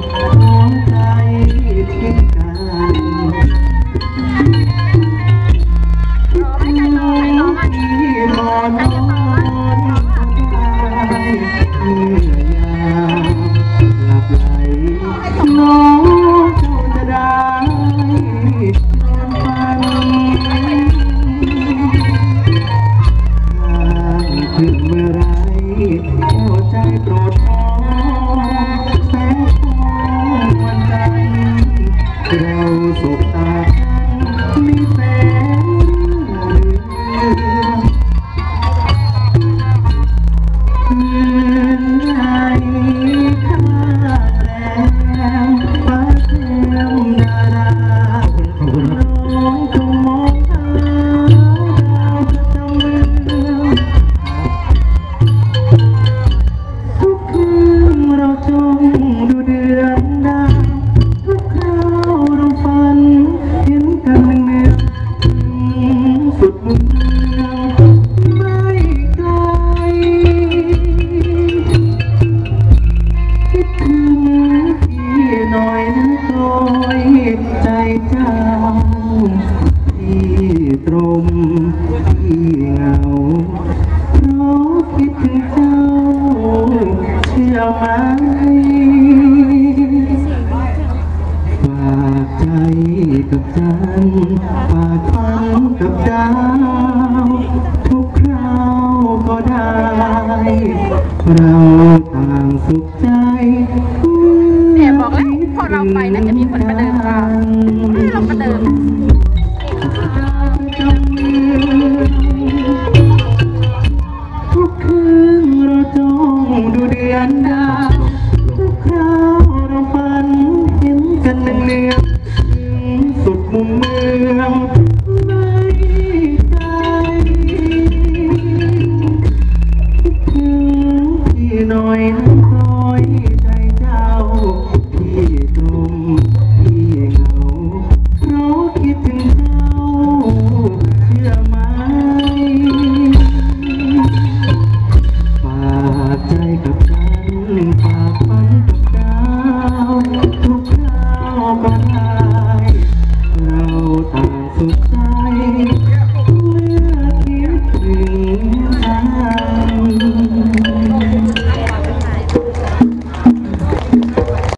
ดน้องใจผิด me birthday. กับจันทร์ฝากฝันกับดาว ทุกคราวก็ได้ เราต่างสุขใจ เนี่ยบอกแล้วพอเราไปน่าจะมีคนมาเดินตาม น้อยน้อยใจเจ้าพี่กลุ่มที่เหงาเราะคิดถึงเจ้า เชื่อไหมฝากใจกับฉันฝากฝันกับเจ้